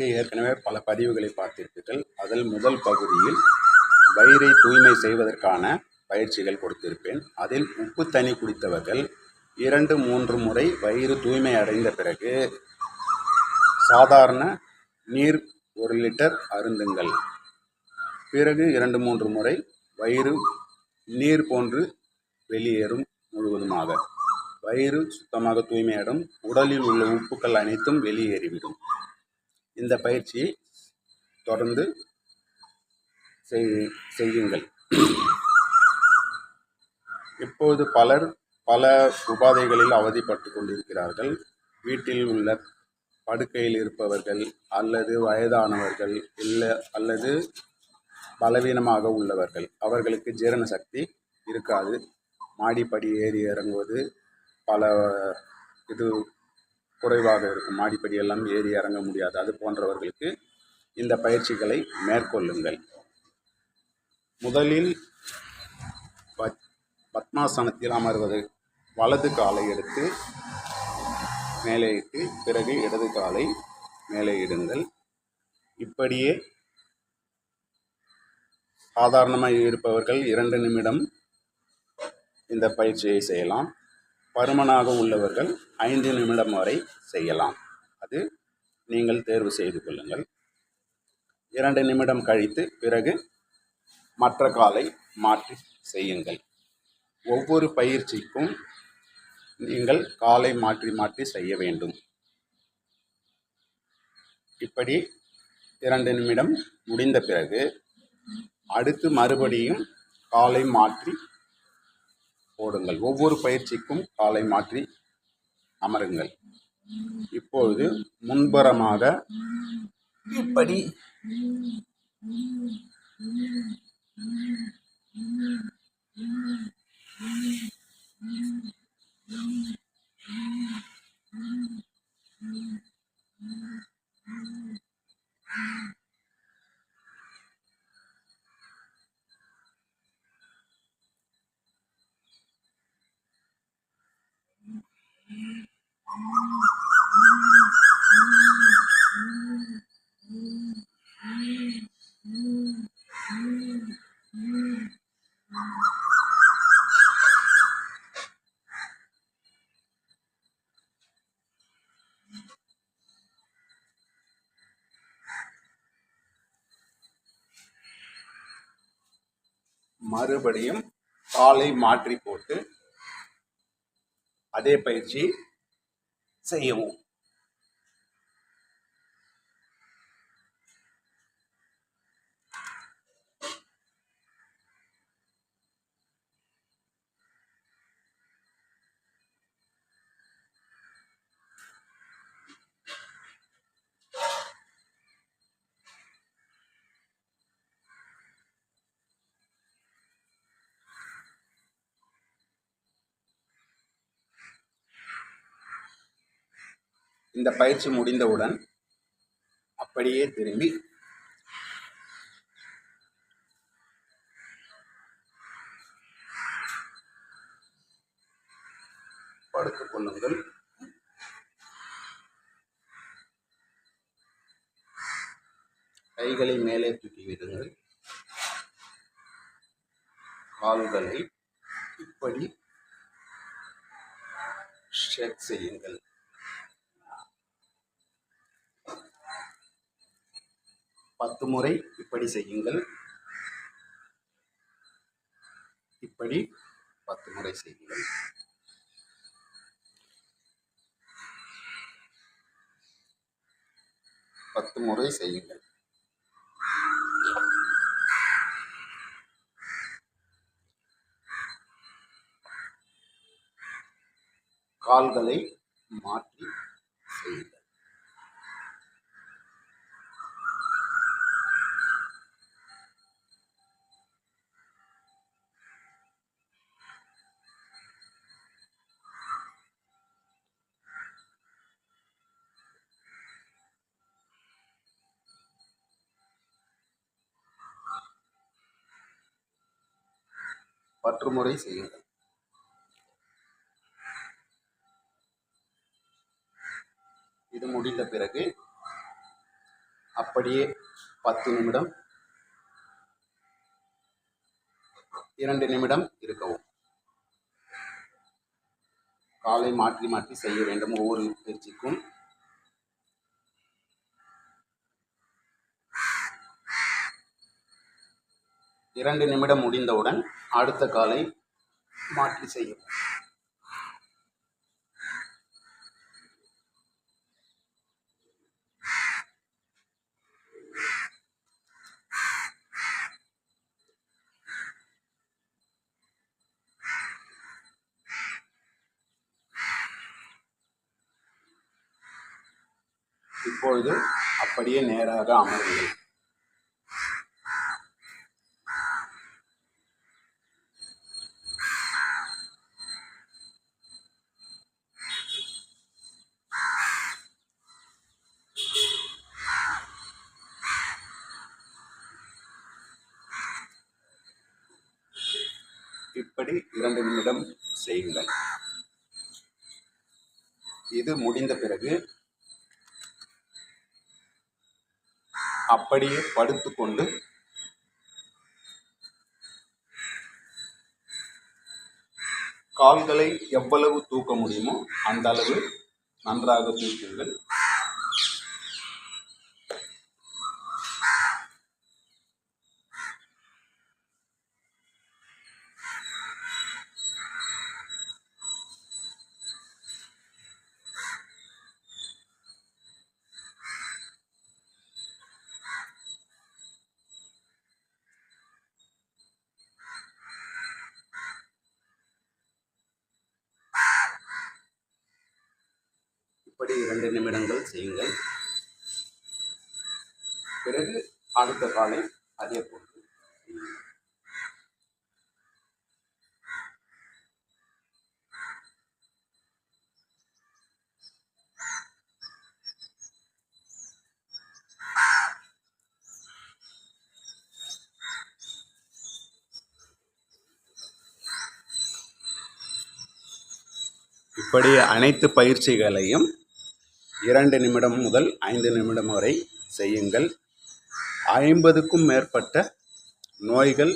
இதற்கு ஏற்கனவே பல பதிவுகளை பார்த்திருப்பீர்கள். அதில் முதல் பகுதியில் வயிறை தூய்மை செய்வதற்கான பயிற்சிகள் கொடுத்திருப்பேன். அதில் உப்பு தண்ணி குடித்தவர்கள் இரண்டு மூன்று முறை வயிறு தூய்மை அடைந்த பிறகு சாதாரண நீர் ஒரு லிட்டர் அருந்துங்கள். பிறகு இரண்டு மூன்று முறை வயிறு நீர் போன்று வெளியேறும் முழுவதுமாக. வயிறு சுத்தமாக தூய்மையாடும் உடலில் உள்ள உப்புக்கள் அனைத்தும் வெளியேறிவிடும். இந்த பயிற்சியை தொடர்ந்து செய்- செய்யுங்கள். இப்போது பலர் பல உபாதைகளில் அவதிப்பட்டு கொண்டிருக்கிறார்கள். வீட்டில் உள்ள படுக்கையில் இருப்பவர்கள் அல்லது வயதானவர்கள் இல்லை அல்லது பலவீனமாக உள்ளவர்கள் அவர்களுக்கு ஜீரண சக்தி இருக்காது. மாடிப்படி ஏறி இறங்குவது பல இது குறைவாக இருக்கும். மாடிப்படி எல்லாம் ஏறி இறங்க முடியாது. அது போன்றவர்களுக்கு இந்த பயிற்சிகளை மேற்கொள்ளுங்கள். முதலில் பத் பத்மாசனத்தில் அமர்வது. வலது காலை எடுத்து மேலே இட்டு பிறகு இடது காலை மேலே இடுங்கள். இப்படியே சாதாரணமாக இருப்பவர்கள் இரண்டு நிமிடம் இந்த பயிற்சியை செய்யலாம். பருமனாக உள்ளவர்கள் ஐந்து நிமிடம் வரை செய்யலாம். அது நீங்கள் தேர்வு செய்து கொள்ளுங்கள். இரண்டு நிமிடம் கழித்து பிறகு மற்ற காலை மாற்றி செய்யுங்கள். ஒவ்வொரு பயிற்சிக்கும் நீங்கள் காலை மாற்றி மாற்றி செய்ய வேண்டும். இப்படி இரண்டு நிமிடம் முடிந்த பிறகு அடுத்து மறுபடியும் காலை மாற்றி போடுங்கள். ஒவ்வொரு பயிற்சிக்கும் காலை மாற்றி அமருங்கள். இப்பொழுது முன்புறமாக இப்படி மறுபடியும் காலை மாற்றி போட்டு அதே பயிற்சி செய்யவும். இந்த பயிற்சி முடிந்தவுடன் அப்படியே திரும்பி படுத்துக் கொள்ளுங்கள். கைகளை மேலே தூக்கி விடுங்கள். கால்களை இப்படி ஷேக் செய்யுங்கள். பத்து முறை இப்படி செய்யுங்கள். இப்படி பத்து முறை செய்யுங்கள். பத்து முறை செய்யுங்கள். கால்களை மாற்றி செய்யுங்கள். பற்றுமுறை செய்யுங்கள் இது முடிந்த பிறகு அப்படியே பத்து நிமிடம் இரண்டு நிமிடம் இருக்கவும். காலை மாற்றி மாற்றி செய்ய வேண்டும் ஒவ்வொரு பயிற்சிக்கும் இரண்டு நிமிடம் முடிந்தவுடன் அடுத்த காலை மாற்றி செய்யவும் இப்பொழுது அப்படியே நேராக அமருங்கள் இப்படி இரண்டு நிமிடம் செய்யுங்கள். இது முடிந்த பிறகு அப்படியே படுத்துக்கொண்டு கால்களை எவ்வளவு தூக்க முடியுமோ அந்த அளவு நன்றாக தூக்குங்கள் இப்படி இரண்டு நிமிடங்கள் செய்யுங்கள். பிறகு அடுத்த காலை அதே போன்று இப்படி அனைத்து பயிற்சிகளையும் இரண்டு நிமிடம் முதல் ஐந்து நிமிடம் வரை செய்யுங்கள். ஐம்பதுக்கும் மேற்பட்ட நோய்கள்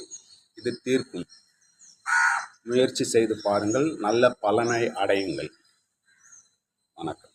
இது தீர்க்கும். முயற்சி செய்து பாருங்கள். நல்ல பலனை அடையுங்கள். வணக்கம்.